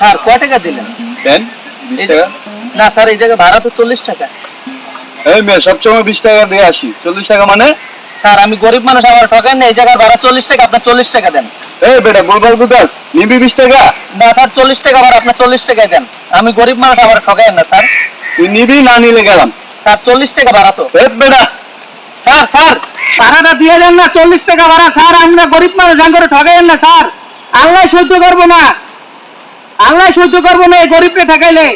Sir কয় টাকা দিলেন? দেন বিশ টাকা। না স্যার এই জায়গায় ভাড়া তো চল্লিশ টাকা। এই মেয়ে সবসময় বিশ টাকা দিয়ে আসি। চল্লিশ টাকা মানে? স্যার আমি গরিব মানুষ আমার ঠকেন না এই জায়গার ভাড়া চল্লিশ টাকা আপনার চল্লিশ টাকা দেন। এই বেটা গোলবাল বুদাস নিবি বিশ টাকা? না স্যার চল্লিশ টাকা ভাড়া আপনার চল্লিশ টাকায় দেন। আমি গরিব মানুষ আমার ঠকেন না স্যার। তুই নিবি না নিলে গেলাম? স্যার চল্লিশ টাকা ভাড়া তো। এই বেটা। স্যার স্যার ভাড়াটা দিয়ে দেন না চল্লিশ টাকা ভাড়া। স্যার আমরা গরিব মানুষ ঠকাইন না স্যার। আল্লাহ সহ্য করব না। আল্লাহ সহ্য করব না এই গরিবকে ঠকাইলে।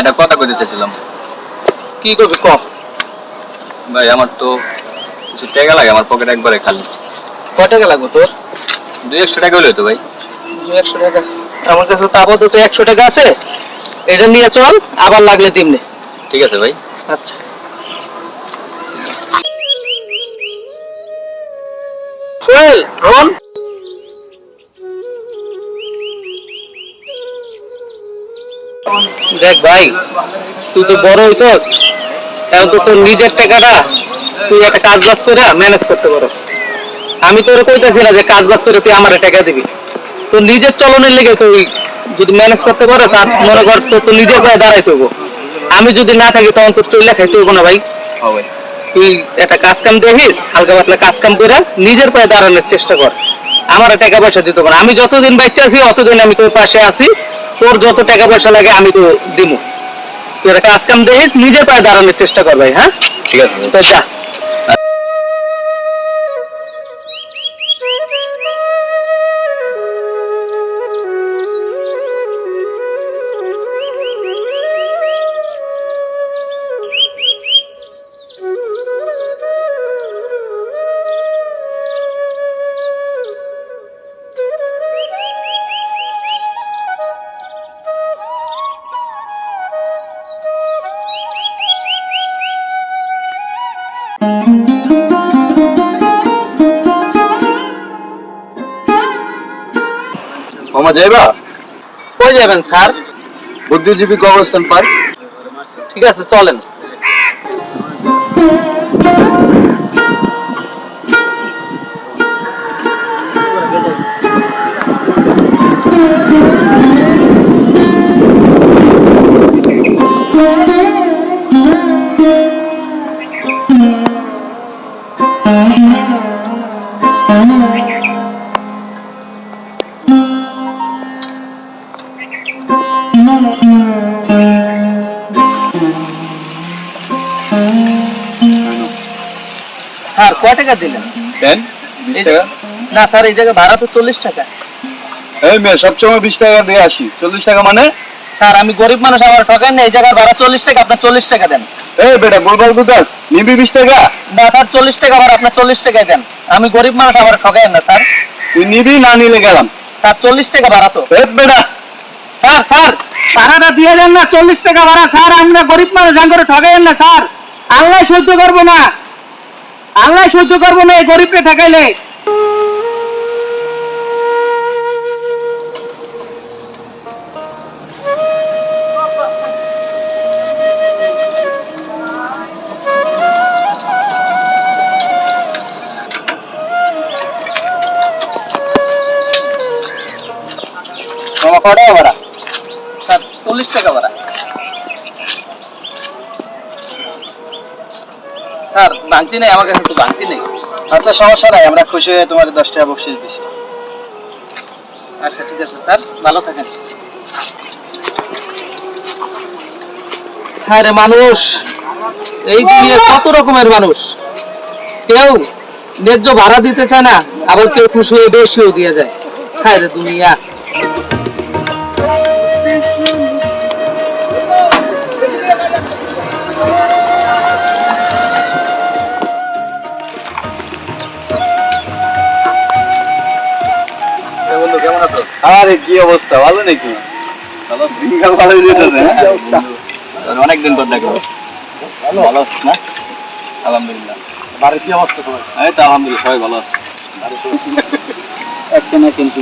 এটা কথা কইতে চাইছিলাম। কি করবি কম ভাই আমার তো কিছু টাকা লাগে আমার পকেট একবারে খালি। কয় টাকা লাগবে তোর? দুই একশো টাকা হলে তো ভাই। একশো টাকা। আমার কাছে তো আপাতত একশো টাকা আছে। এটা নিয়ে চল আবার লাগলে দিমনে ঠিক আছে ভাই। আচ্ছা। সোহেল রোহন? দেখ ভাই তুই তো বড় হইছস। এখন তো তোর নিজের টাকাটা তুই একটা কাজ বাজ করে ম্যানেজ করতে পারস আমি তোর কইতেছি না যে কাজ বাজ করে তুই আমার টাকা দিবি। তোর নিজের চলনের লেগে তুই যদি ম্যানেজ করতে পারস আর মনে কর তোর তো নিজের পায়ে দাঁড়াইতে হব আমি যদি না থাকি তখন তোর চলে খাইতে হব না ভাই। তুই একটা কাজ কাম দেখিস হালকা পাতলা কাজ কাম করে নিজের পায়ে দাঁড়ানোর চেষ্টা কর। আমার টাকা পয়সা দিতে পারে আমি যতদিন বাচ্চা আছি অতদিন আমি তোর পাশে আছি। তোর যত টাকা পয়সা লাগে আমি তো দিব তুই একটা কাজ কাম দেখিস নিজে পায়ে দাঁড়ানোর চেষ্টা কর ভাই হ্যাঁ? ঠিক আছে। তো যা। মামা যাইবা কই যাবেন স্যার? বুদ্ধিজীবী কবরস্থান পার্ক ঠিক আছে চলেন। স্যার কয় টাকা দিলেন? দেন বিশ টাকা। না স্যার এই জায়গায় ভাড়া তো চল্লিশ টাকা। এই মেয়ে সবসময় বিশ টাকা দিয়ে আসি। চল্লিশ টাকা মানে? স্যার আমি গরিব মানুষ আমার ঠকেন না এই জায়গার ভাড়া চল্লিশ টাকা আপনার চল্লিশ টাকা দেন। এই বেটা গোলবাল বুদাস নিবি বিশ টাকা? না স্যার চল্লিশ টাকা ভাড়া আপনার চল্লিশ টাকায় দেন। আমি গরিব মানুষ আমার ঠকেন না স্যার। তুই নিবি না নিলে গেলাম? স্যার চল্লিশ টাকা ভাড়া তো। এই বেটা। স্যার স্যার ভাড়াটা দিয়ে দেন না চল্লিশ টাকা ভাড়া। স্যার আমরা গরিব মানুষ করে ঠকাইন না স্যার। আল্লাহ সহ্য করব না। আল্লাহ সহ্য করব না এই গরিবকে ঠকাইলে। মামা ভাড়া? স্যার চল্লিশ টাকা ভাড়া। স্যার ভাঙতি নেই আমার কাছে একটু ভাঙতি নেই। আচ্ছা সমস্যা নাই আমরা খুশি হয়ে তোমার দশ টাকা বকশিস দিছি। আচ্ছা ঠিক আছে স্যার ভালো থাকেন। হ্যাঁ রে মানুষ এই দুনিয়ার কত রকমের মানুষ। কেউ ন্যায্য ভাড়া দিতে চায় না আবার কেউ খুশি হয়ে বেশিও দিয়ে যায়। হ্যাঁ রে দুনিয়া। কেমন আছো? আরে কি অবস্থা? ভালো নাকি? ভালো দিনকাল ভালোই যেতেছে হ্যাঁ। অনেকদিন পর দেখো ভালো? ভালো আছিস না? আলহামদুলিল্লাহ। বাড়ির কি অবস্থা তোমার? এই তো আলহামদুলিল্লাহ সবাই ভালো আছে। একশো না কিন্তু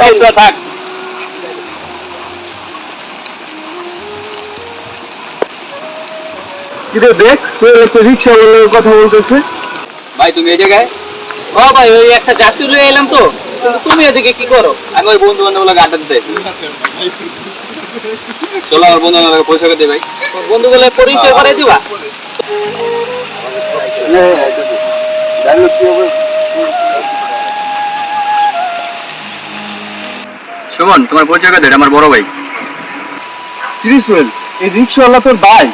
এই তো থাক। কিরে দেখ তোর একটা রিক্সা কথা বলতেছে? ভাই তুমি এই জায়গায়? ও ভাই ওই একটা যাত্রী লয়ে এলাম তো। কিন্তু তুমি এদিকে কি করো? আমি ওই বন্ধু বান্ধবগুলো আড্ডা দিতে। চলো আমার বন্ধু বান্ধব পয়সা করে ভাই। তোর বন্ধুগুলো পরিচয় করে দিবা। সুমন তোমার পরিচয় করে আমার বড় ভাই। ত্রিশুয়েল এই রিক্সাওয়ালা তোর ভাই?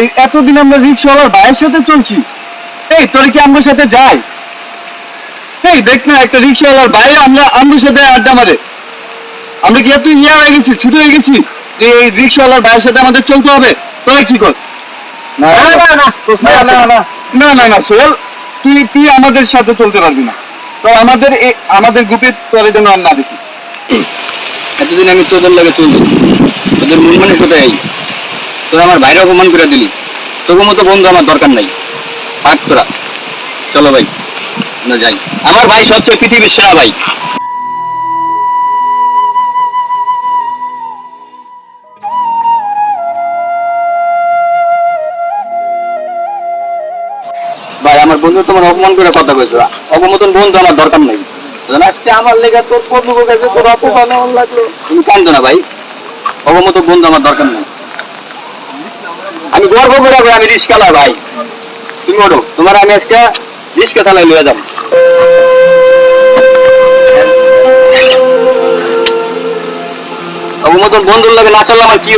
এই এতদিন আমরা রিক্সাওয়ালার ভাইয়ের সাথে চলছি। এই তোর কি আমার সাথে যাই? এই দেখ না একটা রিক্সাওয়ালার ভাই আমরা আমার সাথে আড্ডা মারে। আমি কি এত ইয়া হয়ে গেছি ছুটে হয়ে গেছি? যে এই রিক্সাওয়ালার ভাইয়ের সাথে আমাদের চলতে হবে। তোর কি কর? না না না না সোহেল তুই তুই আমাদের সাথে চলতে পারবি না। তো আমাদের আমাদের গ্রুপে তোর জন্য আর না দেখি। এতদিন আমি তোদের লাগে চলছি। তোদের মন মানে কোথায় তোরা আমার বাইরে অপমান করে দিলি। তোর মতো বন্ধু আমার দরকার নাই। থাক তোরা। চলো ভাই না যাই। আমার ভাই সবচেয়ে পৃথিবীর সেরা ভাই। ভাই আমার বন্ধু তোমার অপমান করে কথা কইছো। অপমতন বন্ধু আমার দরকার নাই। আজকে আমার লেগে তোর কাছে তোর অপমান লাগল। তুমি কান্দো না ভাই। অপমত বন্ধু আমার দরকার নাই। আমি গর্ব করে আমি রিস্কালা ভাই। তুমি ওঠো, তোমার আমি আজকে রিস্কা চালাই লিয়ে যাব। বন্ধুর লাগে না চললে আমার কি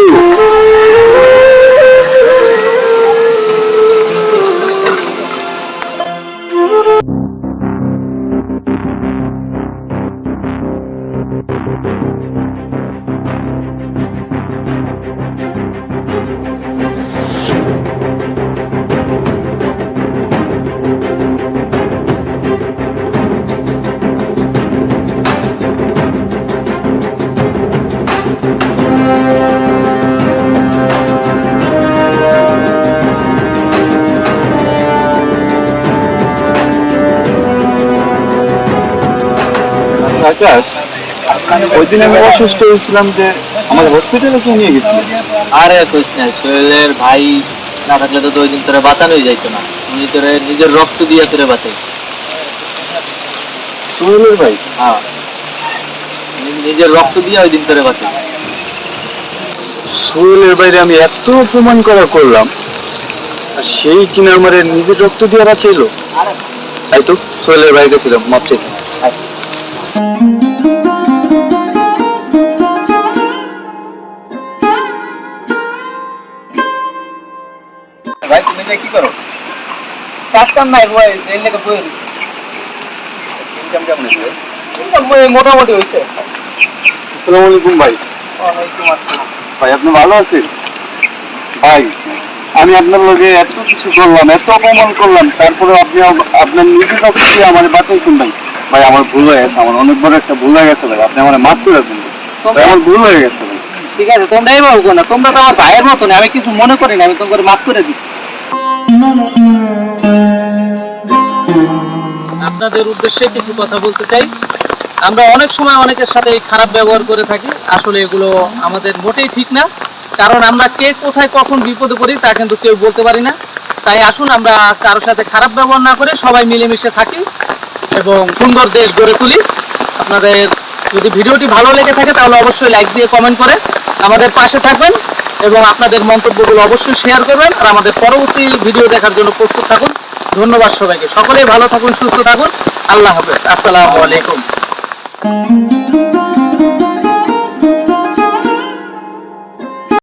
আকাশ ওই দিন আমি অসুস্থ হয়েছিলাম যে আমার হসপিটালে কে নিয়ে গেছিল আরে কইস না সোহেলের ভাই না থাকলে তো ওই দিন তোরে বাঁচানোই যাইতো না। উনি তোরে নিজের রক্ত দিয়ে তোরে বাঁচাই সোহেলের ভাই? হ্যাঁ। নিজের রক্ত দিয়ে ওই দিন তোরে বাঁচাই সোহেলের বাইরে আমি এত অপমান করা করলাম আর সেই কিনা আমার নিজের রক্ত দিয়ে বাঁচাইল। তাই তো সোহেলের বাইরে গেছিলাম মাপ চাইতে। ভাই তুমি যে কি করো? কাজ কাম নাই ভাই লেগে বই ইনকাম কেমন হয়েছে? ইনকাম মোটামুটি আসসালামু আলাইকুম ভাই। ওয়ালাইকুম আসসালাম। ভাই আপনি ভালো আছেন? ভাই আমি আপনার লগে এত কিছু করলাম এত অপমান করলাম তারপরে আপনি আপনার নিজের কাছ আমার বাঁচাইছেন ভাই। ভাই আমার ভুল হয়ে গেছে আমার অনেক বড় একটা ভুল হয়ে গেছে ভাই আপনি আমার মাফ করে দেন আমার ভুল হয়ে গেছে ভাই। ঠিক আছে তোমরাই বলব না তোমরা তো আমার ভাইয়ের মতন আমি কিছু মনে করি না আমি তোমাকে মাফ করে দিছি। আপনাদের উদ্দেশ্যে কিছু কথা বলতে চাই। আমরা অনেক সময় অনেকের সাথে খারাপ ব্যবহার করে থাকি। আসলে এগুলো আমাদের মোটেই ঠিক না। কারণ আমরা কে কোথায় কখন বিপদে পড়ি তা কিন্তু কেউ বলতে পারি না। তাই আসুন আমরা কারোর সাথে খারাপ ব্যবহার না করে সবাই মিলেমিশে থাকি এবং সুন্দর দেশ গড়ে তুলি। আপনাদের যদি ভিডিওটি ভালো লেগে থাকে তাহলে অবশ্যই লাইক দিয়ে কমেন্ট করে আমাদের পাশে থাকবেন। এবং আপনাদের মন্তব্যগুলো অবশ্যই শেয়ার করবেন আর আমাদের পরবর্তী ভিডিও দেখার জন্য প্রস্তুত থাকুন। ধন্যবাদ সবাইকে। সকলেই ভালো থাকুন, সুস্থ থাকুন। আল্লাহ হাফেজ। আসসালামু আলাইকুম।